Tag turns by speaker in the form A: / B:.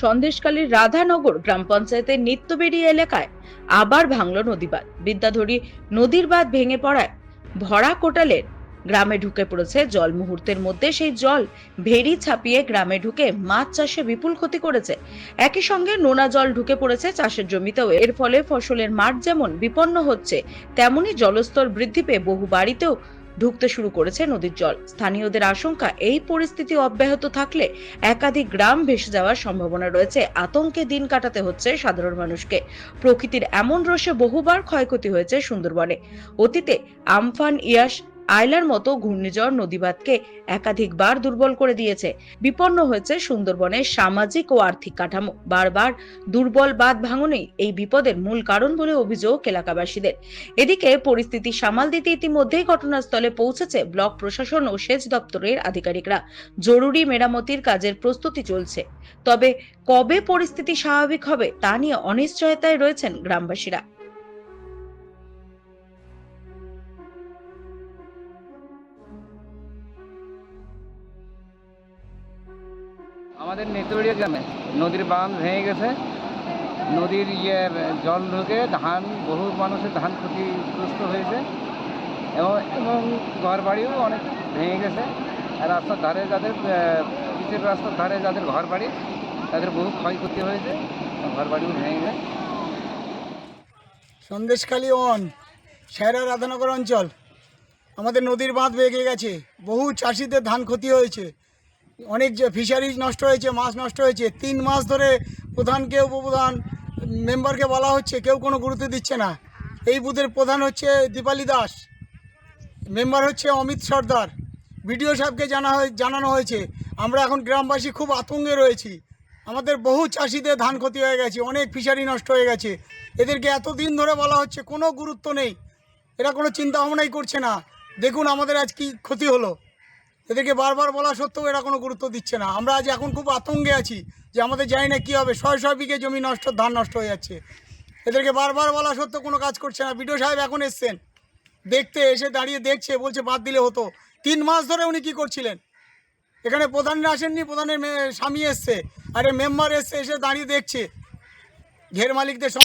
A: সন্দেশকালীর রাধানগর গ্রাম পঞ্চায়েতের নিত্যবেড়ি এলাকায় আবার ভাঙল নদীবাঁধ। বিদ্যাধরী নদীর বাঁধ ভেঙে পড়ায় ভরা কোটালের গ্রামে ঢুকে পড়েছে জল। মুহূর্তের মধ্যে সেই জল ভেড়ি ছাপিয়ে গ্রামে ঢুকে মাছ চাষে বিপুল ক্ষতি করেছে। একই সঙ্গে নোনা জল ঢুকে পড়েছে চাষের জমিতেও। এর ফলে ফসলের মাঠ যেমন বিপন্ন হচ্ছে, তেমনি জলস্তর বৃদ্ধি পেয়ে বহু বাড়িতেও ঢুকতে শুরু করেছে নদীর জল। স্থানীয়দের আশঙ্কা, এই পরিস্থিতি অব্যাহত থাকলে একাধিক গ্রাম ভেসে যাওয়ার সম্ভাবনা রয়েছে। আতঙ্কে দিন কাটাতে হচ্ছে সাধারণ মানুষকে। প্রকৃতির এমন রসে বহুবার ক্ষয়ক্ষতি হয়েছে সুন্দরবনে। অতীতে আমফান ইয়াস আয়লার মতো ঘূর্ণিঝড় নদীবাদকে একাধিকবার দুর্বল করে দিয়েছে। বিপন্ন হয়েছে সুন্দরবনের সামাজিক ও আর্থিক কাঠামো। বারবার দুর্বল বাঁধ ভাঙনেই এই বিপদের মূল কারণ বলে অভিযোগ এলাকাবাসীদের। এদিকে পরিস্থিতি সামাল দিতে ইতিমধ্যেই ঘটনাস্থলে পৌঁছেছে ব্লক প্রশাসন ও সেচ দপ্তরের আধিকারিকরা। জরুরি মেরামতির কাজের প্রস্তুতি চলছে। তবে কবে পরিস্থিতি স্বাভাবিক হবে তা নিয়ে অনিশ্চয়তায় রয়েছেন গ্রামবাসীরা।
B: আমাদের নেতড়িয়া গ্রামে নদীর বাঁধ ভেঙে গেছে। নদীর ইয়ে জল ঢুকে ধান, বহু মানুষের ধান ক্ষতিগ্রস্ত হয়েছে। এবং এবং ঘর বাড়িও অনেক ভেঙে গেছে। রাস্তার ধারে যাদের পিচের রাস্তার ধারে যাদের ঘর বাড়ি তাদের বহু ক্ষয়ক্ষতি হয়েছে। ঘর বাড়িও ভেঙে গেছে।
C: সন্দেশখালী অন সায়রা রাধানগর অঞ্চল। আমাদের নদীর বাঁধ ভেঙে গেছে। বহু চাষিদের ধান ক্ষতি হয়েছে। অনেক যে ফিশারিজ নষ্ট হয়েছে, মাছ নষ্ট হয়েছে, তিন মাস ধরে প্রধানকে, উপপ্রধান মেম্বারকে বলা হচ্ছে, কেউ কোনো গুরুত্ব দিচ্ছে না। এই বুথের প্রধান হচ্ছে দীপালি দাস মেম্বার হচ্ছে অমিত সর্দার। বিডিও সাহেবকে জানা হয়ে, জানানো হয়েছে, আমরা এখন গ্রামবাসী খুব আতঙ্কে রয়েছি। আমাদের বহু চাষিদের ধান ক্ষতি হয়ে গেছে, অনেক ফিশারি নষ্ট হয়ে গেছে। এদেরকে এতদিন ধরে বলা হচ্ছে, কোনো গুরুত্ব নেই। এরা কোনো চিন্তা ভাবনাই করছে না। দেখুন আমাদের আজ কি ক্ষতি হলো। এদেরকে বারবার বলা সত্ত্বেও এরা কোনো গুরুত্ব দিচ্ছে না। আমরা আজ এখন খুব আতঙ্কে আছি যে আমাদের জানি না কী হবে। ছয় ছয় বিঘে জমি নষ্ট, ধান নষ্ট হয়ে যাচ্ছে। এদেরকে বারবার বলা সত্ত্বেও কোনো কাজ করছে না। বিডিও সাহেব এখন এসছেন। দেখতে এসে দাঁড়িয়ে দেখছে, বলছে বাদ দিলে হতো। তিন মাস ধরে উনি কি করছিলেন? এখানে প্রধানরা আসেননি, প্রধানের স্বামী এসছে। আরে মেম্বার এসছে, এসে দাঁড়িয়ে দেখছে। ঘের মালিকদের